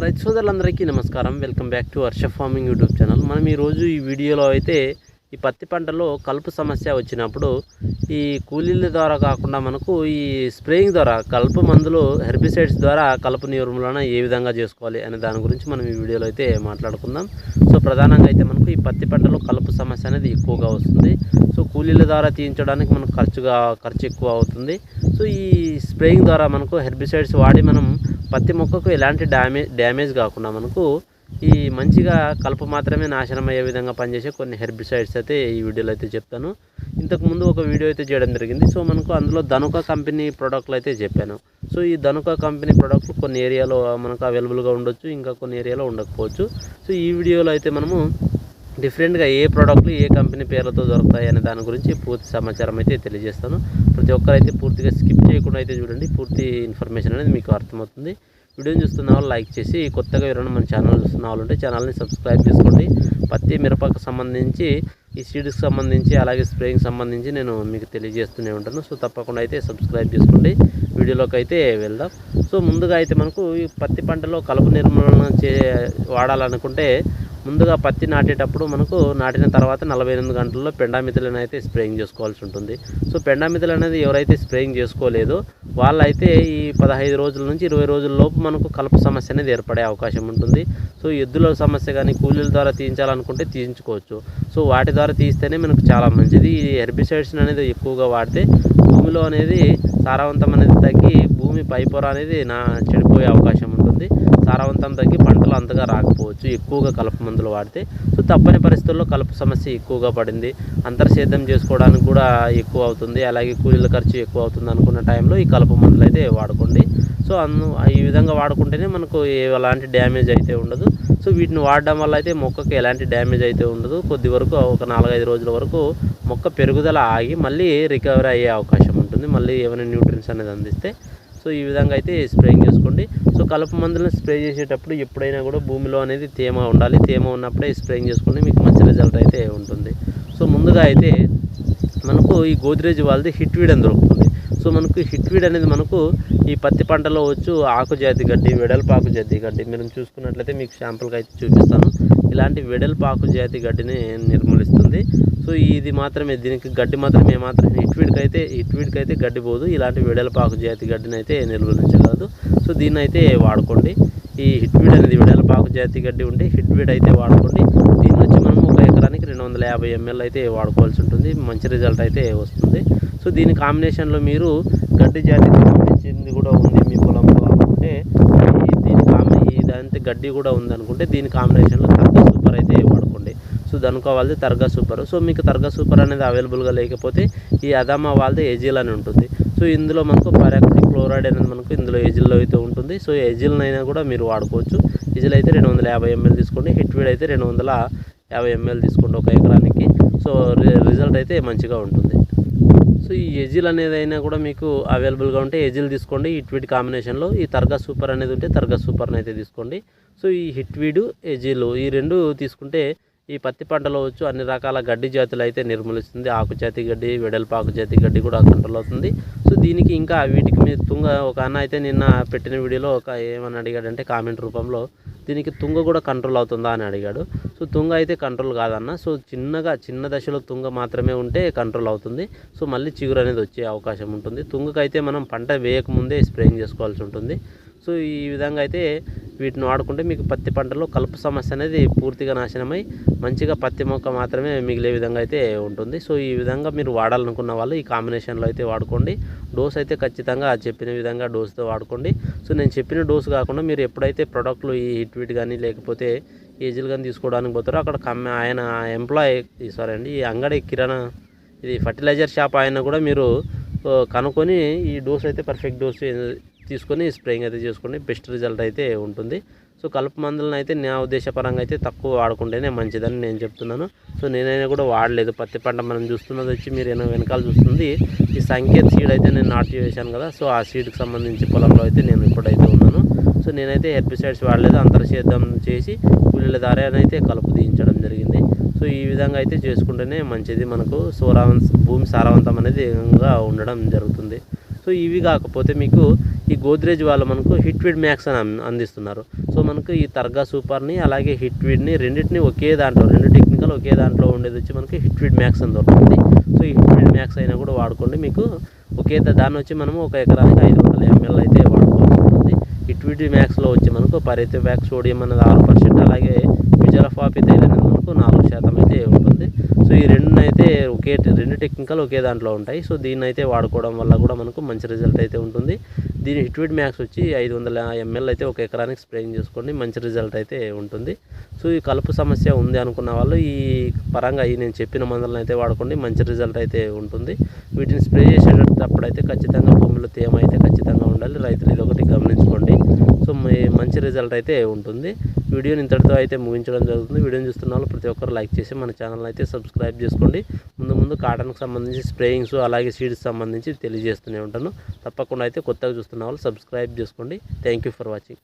రైతు సోదరులందరికీ నమస్కారం. Welcome back to Varsha farming YouTube channel. మనం ఈరోజు ఈ వీడియోలో అయితే ఈ పత్తి పంటలో కలుపు సమస్య వచ్చినప్పుడు ఈ కూలీల ద్వారా కాకుండా మనకు ఈ స్ప్రేయింగ్ ద్వారా కలుపు మందులు హెర్బిసైడ్స్ ద్వారా కలుపు నిర్మూలన ఏ విధంగా చేసుకోవాలి అనే దాని గురించి మనం ఈ వీడియోలో అయితే మాట్లాడుకుందాం. సో ప్రధానంగా అయితే మనకు ఈ పత్తి పంటలో కలుపు సమస్య అనేది ఎక్కువగా వస్తుంది. సో కూలీల ద్వారా తీయించడానికి మనకు ఖర్చుగా ఖర్చు ఎక్కువ అవుతుంది. సో ఈ స్ప్రేయింగ్ ద్వారా మనకు హెర్బిసైడ్స్ వాడి మనం పత్తి మొక్కకు ఎలాంటి డ్యామేజ్ డ్యామేజ్ కాకుండా మనకు ఈ మంచిగా కలుపు మాత్రమే నాశనం అయ్యే విధంగా పనిచేసే కొన్ని హెర్బిసైడ్స్ అయితే ఈ వీడియోలో అయితే చెప్తాను. ఇంతకుముందు ఒక వీడియో అయితే చేయడం జరిగింది. సో మనకు అందులో ధనుక కంపెనీ ప్రోడక్ట్లు అయితే చెప్పాను. సో ఈ ధనుక కంపెనీ ప్రోడక్ట్లు కొన్ని ఏరియాలో మనకు అవైలబుల్గా ఉండొచ్చు ఇంకా కొన్ని ఏరియాలో ఉండకపోవచ్చు. సో ఈ వీడియోలో అయితే మనము డిఫరెంట్గా ఏ ప్రోడక్ట్లు ఏ కంపెనీ పేర్లతో దొరుకుతాయి అనే దాని గురించి పూర్తి సమాచారం అయితే తెలియజేస్తాను. ప్రతి ఒక్కరైతే పూర్తిగా స్కిప్ చేయకుండా అయితే చూడండి. పూర్తి ఇన్ఫర్మేషన్ అనేది మీకు అర్థమవుతుంది. వీడియోని చూస్తున్న వాళ్ళు లైక్ చేసి కొత్తగా ఎవరైనా మన ఛానల్ చూస్తున్న వాళ్ళు ఉంటే ఛానల్ని సబ్స్క్రైబ్ చేసుకోండి. పత్తి మిరపకు సంబంధించి ఈ సీడ్కి సంబంధించి అలాగే స్ప్రేయింగ్ సంబంధించి నేను మీకు తెలియజేస్తూనే ఉంటాను. సో తప్పకుండా అయితే సబ్స్క్రైబ్ చేసుకోండి. వీడియోలోకి అయితే వెళ్దాం. సో ముందుగా అయితే మనకు ఈ పత్తి పంటలో కలుపు నిర్మూలన చే వాడాలనుకుంటే ముందుగా పత్తి నాటేటప్పుడు మనకు నాటిన తర్వాత నలభై ఎనిమిది గంటల్లో పెండామితులను అయితే స్ప్రేయింగ్ చేసుకోవాల్సి ఉంటుంది. సో పెండామితులు అనేది ఎవరైతే స్ప్రేయింగ్ చేసుకోలేదో వాళ్ళైతే ఈ పదహైదు రోజుల నుంచి ఇరవై రోజుల లోపు మనకు కలుపు సమస్య అనేది ఏర్పడే అవకాశం ఉంటుంది. సో ఎద్దుల సమస్య కానీ కూలీల ద్వారా తీయించాలనుకుంటే తీయించుకోవచ్చు. సో వాటి ద్వారా తీస్తేనే మనకు చాలా మంచిది. ఈ హెర్బిసైడ్స్ అనేది ఎక్కువగా వాడితే భూమిలో అనేది సారవంతం అనేది తగ్గి భూమి పైపొర అనేది నా చెడిపోయే అవకాశం ఉంటుంది. సారవంతం తగ్గి పంటలు అంతగా రాకపోవచ్చు. ఎక్కువగా కలుపు మందులు వాడితే సో తప్పని పరిస్థితుల్లో కలుపు సమస్య ఎక్కువగా పడింది. అంతర్సేద్యం చేసుకోవడానికి కూడా ఎక్కువ అవుతుంది. అలాగే కూలీల ఖర్చు ఎక్కువ అవుతుంది అనుకున్న టైంలో ఈ కలుపు మందులు అయితే వాడుకోండి. సో అన్ను ఈ విధంగా వాడుకుంటేనే మనకు ఎలాంటి డ్యామేజ్ అయితే ఉండదు. సో వీటిని వాడడం వల్ల అయితే మొక్కకి ఎలాంటి డ్యామేజ్ అయితే ఉండదు. కొద్ది వరకు ఒక నాలుగైదు రోజుల వరకు మొక్క పెరుగుదల ఆగి మళ్ళీ రికవరీ అయ్యే అవకాశం ఉంటుంది. మళ్ళీ ఏమైనా న్యూట్రిన్స్ అనేది అందిస్తే సో ఈ విధంగా అయితే స్ప్రేయింగ్ చేసుకోండి. సో కలుపు మందులను స్ప్రే చేసేటప్పుడు ఎప్పుడైనా కూడా భూమిలో అనేది తేమ ఉండాలి. తేమ ఉన్నప్పుడే స్ప్రేయింగ్ చేసుకోండి. మీకు మంచి రిజల్ట్ అయితే ఉంటుంది. సో ముందుగా అయితే మనకు ఈ గోద్రేజ్ వాళ్ళది హిట్ వీడని దొరుకుతుంది. సో మనకు హిట్ వీడ్ అనేది మనకు ఈ పత్తి పంటలో వచ్చు ఆకు జాతి గడ్డి వెడల్పాకు జాతి గడ్డి మీరు చూసుకున్నట్లయితే మీకు శాంపుల్గా అయితే చూపిస్తాను. ఇలాంటి వెడల్పాకు జాతి గడ్డిని నిర్మూలిస్తుంది. సో ఇది మాత్రమే దీనికి గడ్డి మాత్రం ఏమాత్రం హిట్ అయితే హిట్వీడ్కి అయితే గడ్డి పోదు. ఇలాంటి వెడల్పాకు జాతి గడ్డిని అయితే నిర్మూలించగలదు. సో దీన్ని అయితే వాడుకోండి. ఈ హిట్ వీడ్ అనేది వెడల్పాకు జాతి గడ్డి ఉంటే హిట్వీడ్ అయితే వాడుకోండి. దీని వచ్చి మనం ఒక ఎకరానికి రెండు వందల యాభై ఎంఎల్ అయితే వాడుకోవాల్సి ఉంటుంది. మంచి రిజల్ట్ అయితే వస్తుంది. సో దీని కాంబినేషన్లో మీరు గడ్డి జాతికి సంబంధించింది కూడా ఉంది మీ పొలంలో అనుకుంటే. దీని కాంబి ఈ గడ్డి కూడా ఉందనుకుంటే దీని కాంబినేషన్లో తర్గా సూపర్ అయితే వాడుకోండి. సో దానికో వాళ్ళది తర్గా సూపర్. సో మీకు తర్గా సూపర్ అనేది అవైలబుల్గా లేకపోతే ఈ అదామా వాళ్ళది ఏజీల్ అని ఉంటుంది. సో ఇందులో మనకు పరాక్సి క్లోరైడ్ అనేది మనకు ఇందులో ఎజిల్లో అయితే ఉంటుంది. సో ఎజిల్నైనా కూడా మీరు వాడుకోవచ్చు. ఎజిల్ అయితే రెండు వందల యాభై ఎంఎల్ తీసుకోండి. హిట్వీడ్ అయితే రెండు వందల యాభై ఎంఎల్ తీసుకోండి ఒక ఎకరానికి. సో రిజల్ట్ అయితే మంచిగా ఉంటుంది. సో ఈ ఎజిల్ అనేది అయినా కూడా మీకు అవైలబుల్గా ఉంటే ఎజిల్ తీసుకోండి. హిట్వీడ్ కాంబినేషన్లో ఈ తర్గా సూపర్ అనేది ఉంటే తర్గా సూపర్ని అయితే తీసుకోండి. సో ఈ హిట్వీడు ఎజిల్ ఈ రెండు తీసుకుంటే ఈ పత్తి పంటలో వచ్చు అన్ని రకాల గడ్డి జాతులు అయితే నిర్మూలిస్తుంది. ఆకుజాతి గడ్డి వెడల్పు ఆకుజాతి గడ్డి కూడా కంట్రోల్ అవుతుంది సో దీనికి ఇంకా వీటికి మీరు తుంగ ఒక అన్న అయితే నిన్న పెట్టిన వీడియోలో ఒక ఏమని అడిగాడంటే కామెంట్ రూపంలో దీనికి తుంగ కూడా కంట్రోల్ అవుతుందా అని అడిగాడు. సో తుంగ అయితే కంట్రోల్ కాదన్న. సో చిన్నగా చిన్న దశలో తుంగ మాత్రమే ఉంటే కంట్రోల్ అవుతుంది. సో మళ్ళీ చిగురు అనేది వచ్చే అవకాశం ఉంటుంది. తుంగకైతే మనం పంట వేయకముందే స్ప్రేయింగ్ చేసుకోవాల్సి ఉంటుంది. సో ఈ విధంగా అయితే వీటిని వాడుకుంటే మీకు పత్తి పంటలో కలుపు సమస్య అనేది పూర్తిగా నాశనమై మంచిగా పత్తి మొక్క మాత్రమే మిగిలే విధంగా అయితే ఉంటుంది. సో ఈ విధంగా మీరు వాడాలనుకున్న వాళ్ళు ఈ కాంబినేషన్లో అయితే వాడుకోండి. డోస్ అయితే ఖచ్చితంగా చెప్పిన విధంగా డోస్తో వాడుకోండి. సో నేను చెప్పిన డోస్ కాకుండా మీరు ఎప్పుడైతే ప్రోడక్ట్లు ఈ హిట్ వీట్ కానీ లేకపోతే ఏజీలు కానీ తీసుకోవడానికి పోతారో అక్కడ కమ్మ ఆయన ఎంప్లాయ్ సారీ అండి ఈ అంగడి కిరాణా ఇది ఫర్టిలైజర్ షాప్ ఆయన కూడా మీరు కనుక్కొని ఈ డోస్ అయితే పర్ఫెక్ట్ డోస్ తీసుకొని స్ప్రేయింగ్ అయితే చేసుకోండి. బెస్ట్ రిజల్ట్ అయితే ఉంటుంది. సో కలుపు మందులను అయితే నా ఉద్దేశపరంగా అయితే తక్కువ వాడుకుంటేనే మంచిదని నేను చెప్తున్నాను. సో నేనైనా కూడా వాడలేదు. పత్తి పంట మనం చూస్తున్నది వచ్చి మీరు ఏమైనా వెనకాల చూస్తుంది. ఈ సంకేత్ సీడ్ అయితే నేను నాటు చేశాను కదా. సో ఆ సీడ్కి సంబంధించి పొలంలో అయితే నేను ఇప్పుడైతే ఉన్నాను. సో నేనైతే హెర్బిసైడ్స్ వాడలేదు. అంతర్సేద్యం చేసి కూలీల దారానైతే కలుపు తీయించడం జరిగింది. సో ఈ విధంగా అయితే చేసుకుంటేనే మంచిది. మనకు సోరావం భూమి సారవంతం అనేది ఉండడం జరుగుతుంది. సో ఇవి కాకపోతే మీకు ఈ గోద్రేజ్ వాళ్ళు మనకు హిట్విడ్ మ్యాక్స్ అని అందిస్తున్నారు. సో మనకు ఈ తర్గా సూపర్ని అలాగే హిట్విడ్ని రెండింటిని ఒకే దాంట్లో రెండు టెక్నికల్ ఒకే దాంట్లో ఉండేది వచ్చి మనకి హిట్విడ్ మ్యాక్స్ అని దొరుకుతుంది. సో ఈ హిట్విడ్ మ్యాక్స్ అయినా కూడా వాడుకోండి. మీకు ఒకే దాన్ని వచ్చి మనము ఒక ఎకరానికి ఐదు వందల ఎంఎల్ అయితే వాడుకోవాల్సి ఉంటుంది మ్యాక్స్లో వచ్చి మనకు పరిత బ్యాక్ సోడియం అనేది ఆరు పర్సెంట్ అలాగే విజరఫాపి తైలం అనేది మనకు నాలుగు శాతం అయితే ఉంటుంది. సో ఈ రెండు అయితే ఒకే రెండు టెక్నికల్ ఒకే దాంట్లో ఉంటాయి. సో దీన్ని అయితే వాడుకోవడం వల్ల కూడా మనకు మంచి రిజల్ట్ అయితే ఉంటుంది. దీని హిట్విడ్ మ్యాక్స్ వచ్చి ఐదు వందల ఎంఎల్ అయితే ఒక ఎకరానికి స్ప్రేయింగ్ చేసుకోండి. మంచి రిజల్ట్ అయితే ఉంటుంది. సో ఈ కలుపు సమస్య ఉంది అనుకున్న వాళ్ళు ఈ పరంగా ఈ నేను చెప్పిన మందులను అయితే వాడుకోండి. మంచి రిజల్ట్ అయితే ఉంటుంది. వీటిని స్ప్రే చేసేటప్పుడు అయితే ఖచ్చితంగా భూమిలో తేమ అయితే ఖచ్చితంగా ఉండాలి. రైతులు ఇది ఒకటి గమనించుకోండి. సో మంచి రిజల్ట్ అయితే ఉంటుంది. వీడియోని ఇంతటితో అయితే ముగించడం జరుగుతుంది. వీడియోని చూస్తున్న వాళ్ళు ప్రతి ఒక్కరు లైక్ చేసి మన ఛానల్ అయితే సబ్స్క్రైబ్ చేసుకోండి. ముందు ముందు కాటన్కి సంబంధించి స్ప్రేయింగ్స్ అలాగే సీడ్స్ సంబంధించి తెలియజేస్తూనే ఉంటాను. తప్పకుండా అయితే కొత్తగా చూస్తున్న వాళ్ళు సబ్స్క్రైబ్ చేసుకోండి. Thank you for watching.